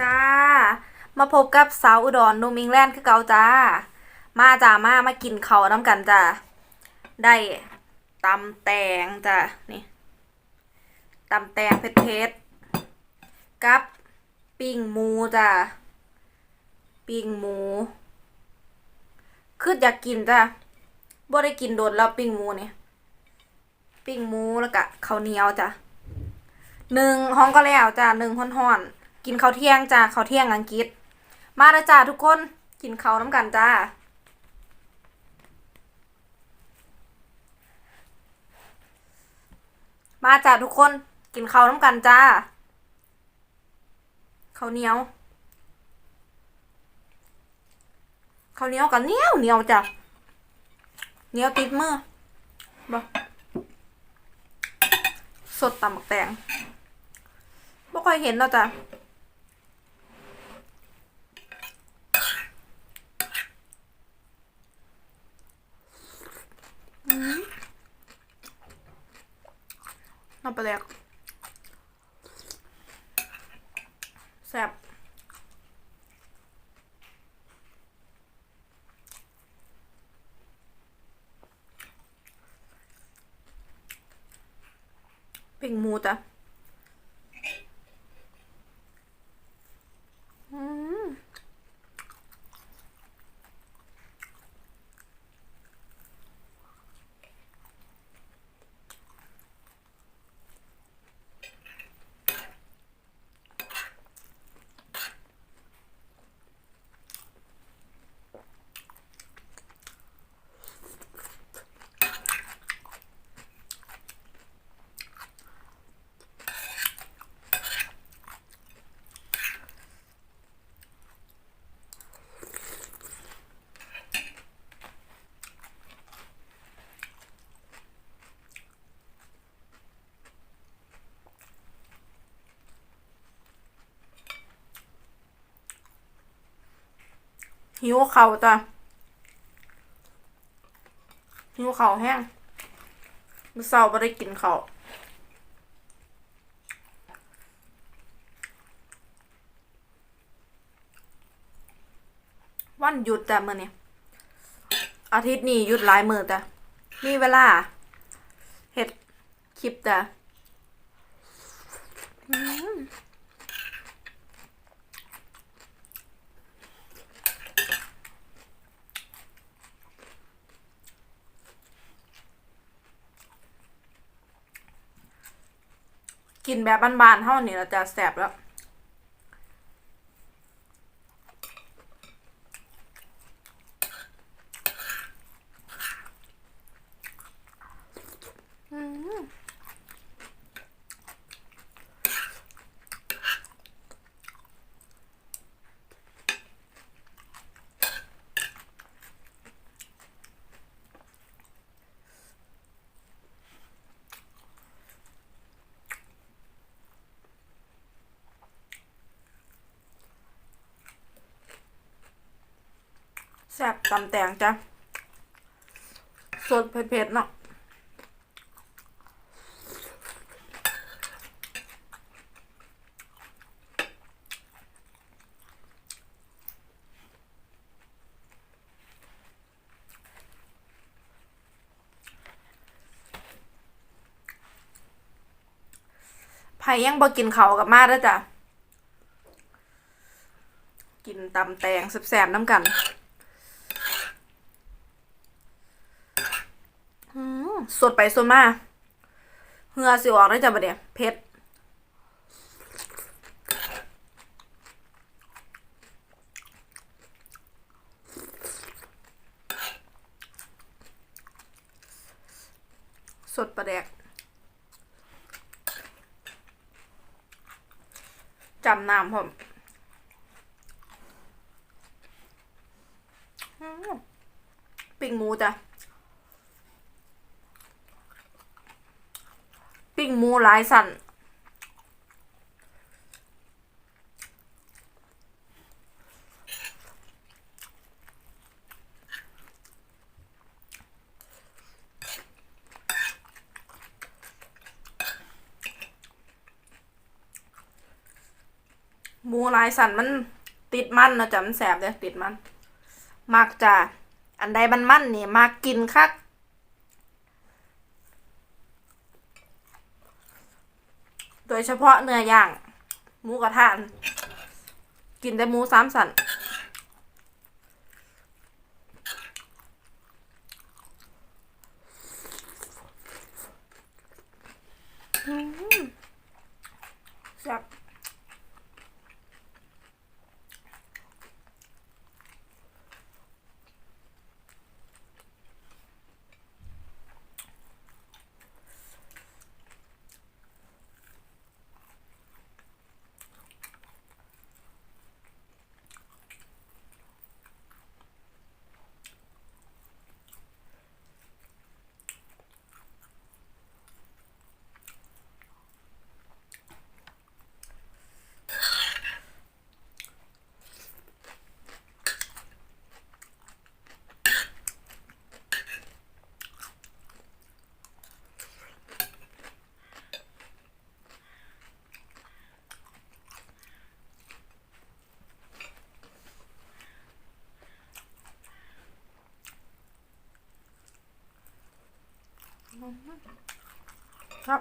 จ้า มาพบกับสาวอุดรนูมิงแลนด์คือเกาจ้า มาจ้ามามากินเขาน้ำกันจ้า ได้ตำแตงจ้า นี่ตำแตงเผ็ดๆกับปิ้งหมูจ้า ปิ้งหมู คืออยากกินจ้าบ่ได้กินโดนแล้วปิ้งหมูเนี่ย ปิ้งหมูแล้วก็ข้าวเหนียวจ้ะหนึ่งห้องก็แล้วจ้าหนึ่งห่อนๆ กินข้าวเที่ยงจ้าข้าวเที่ยงอังกฤษ มาล้วจ้าทุกคนกินข้าวน้ำกันจ้ามาจ้าทุกคนกินข้าวน้ำกันจ้าข้าวเหนียวข้าวเหนียวกับเหนียวเหนียวจ้ะเหนียวติดมือบ่สดตำบักแตงบ่ค่อยเห็นแล้วจ้ะอืมน้ำ ปลาแดกแซ่บ หิวเข่าวจ้ะหิวเข่าวแห้งมือเช้าบ่ได้กินข้าววันหยุดจ้ะมื้อนี้อาทิตย์นี้หยุดหลายมือจ้ะมีเวลาเฮ็ดคลิปจ้ะ กินแบบบ้านๆเท่านี้เราจะแสบแล้ว อืม แสบตำแตงจ้ะสดเผ็ดๆเนาะไผ่ยังบ่กินเขาวกับมาด้อจ้ะ กินตำแตงแสบๆน้ำกัน อืม สดไปสดมาเหงื่อสิออกได้จ้ะบัดเนี่ยเผ็ดสดประแดกจำน้ำผมปิ้งหมูจ้ะ ปิ้งห มูหลายสันหมูลายสันมันติดมันนะจ้ะมันแสบเด้อติดมัน มักจ้ะอันใดมันมันนี่มักกินคัก ดยเฉพาะเนื้อย่างหมูกระทะนกินแต่หมูสามสันอืมแซ่บ ครับ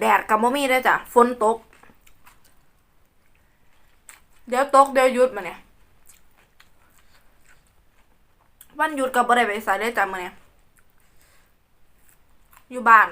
แดดกับบ่มีได้จ้ะฝนตก เดี๋ยวตกเดี๋ยวหยุดมาเนี่ยวันหยุดกับบ่ได้ไปไสได้จ้ะมื้อเนี่ยอยู่บ้าน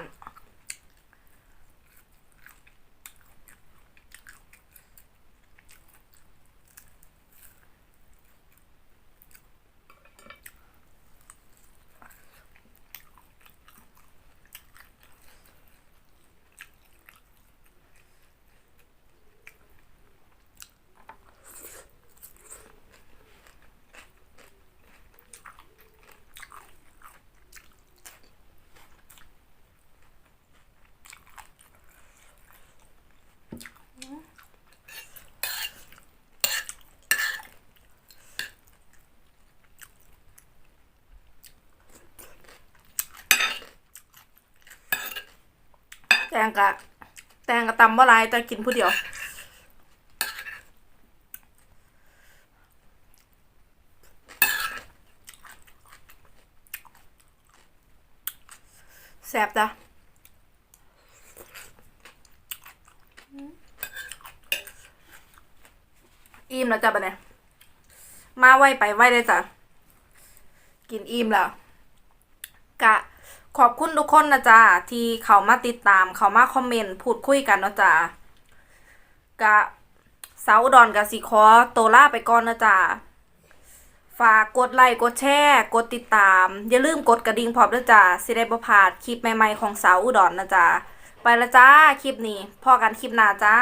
แตงกะ แตงกะตำบ่หลายแต่กินผู้เดียวแซ่บจ้ะอิ่มแล้วจ้ะบัดเนี่ย มาไวไปไวเลยจ้ะ กินอิ่มแล้ว กะ ขอบคุณทุกคนนะจ๊ะที่เขามาติดตามเขามาคอมเมนต์พูดคุยกันเนาะจ๊ะกะสาวอุดรกะสิขอโตล่าไปก่อนนะจ๊ะฝากกดไลค์กดแชร์กดติดตาม อย่าลืมกดกระดิ่งพร้อมด้วยจ้ะสิได้บ่พาดคลิปใหม่ๆของสาวอุดรนะจ๊ะไปละจ้า คลิปนี้พอกันคลิปหน้าจ้า